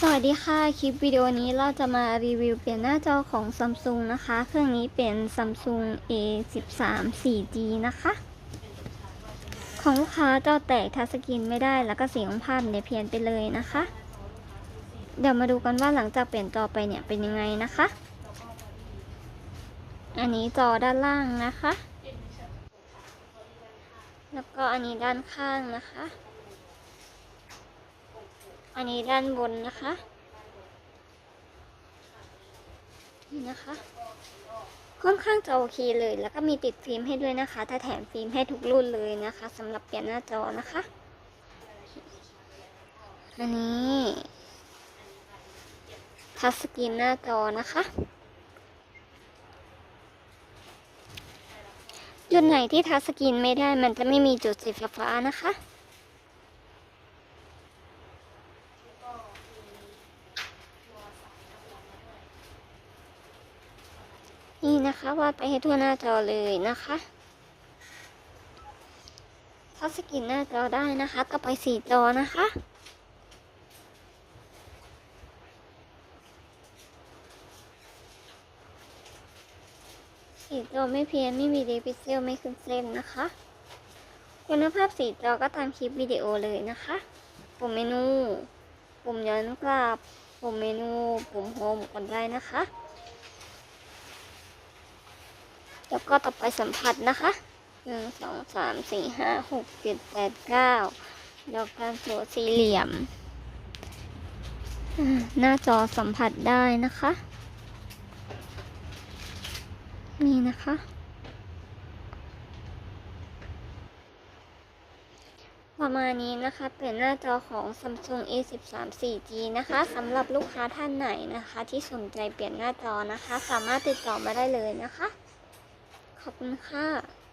สวัสดีค่ะ คลิปวิดีโอนี้เราจะมารีวิวเปลี่ยนหน้าจอของ Samsung นะคะ เครื่องนี้เป็น Samsung A13 4G นะคะ ของลูกค้าจอแตกทัชสกรีนไม่ได้ แล้วก็เสียงภาพเนี่ยเพี้ยนไปเลยนะคะ เดี๋ยวมาดูกันว่าหลังจากเปลี่ยนจอไปเนี่ยเป็นยังไงนะคะ อันนี้จอด้านล่างนะคะ แล้วก็อันนี้ด้านข้างนะคะ อันนี้ด้านบนนะคะ นี่นะคะ ค่อนข้างจะโอเคเลย แล้วก็มีติดฟิล์มให้ด้วยนะคะ ถ้าแถมฟิล์มให้ทุกรุ่นเลยนะคะสำหรับเปลี่ยนหน้าจอนะคะ อันนี้ทัชสกรีนหน้าจอนะคะจุดไหนที่ทัชสกรีนไม่ได้มันจะไม่มีจุดสีฟ้าๆนะคะ นี่นะคะวาดไปให้ทั่วหน้าจอเลยนะคะถ้าสกินหน้าจอได้นะคะ ก็ไปสีจอนะคะสีจอไม่เพี้ยนไม่มีเดพิเซลไม่ขึ้นเส้นนะคะคุณภาพสีจอก็ตามคลิปวิดีโอเลยนะคะ ปุ่มเมนู ปุ่มย้อนกลับ ปุ่มเมนู ปุ่มโฮมกดได้นะคะ แล้วก็ต่อไปสัมผัสนะคะหนึ่งสองสามสี่ห้าหกเจ็ดแปดเก้าแล้วการตัวสี่เหลี่ยม หน้าจอสัมผัสได้นะคะ นี่นะคะประมาณนี้นะคะเป็นหน้าจอของ Samsung A13 4G นะคะสำหรับลูกค้าท่านไหนนะคะ ที่สนใจเปลี่ยนหน้าจอนะคะ สามารถติดต่อมาได้เลยนะคะ ขอบคุณค่ะ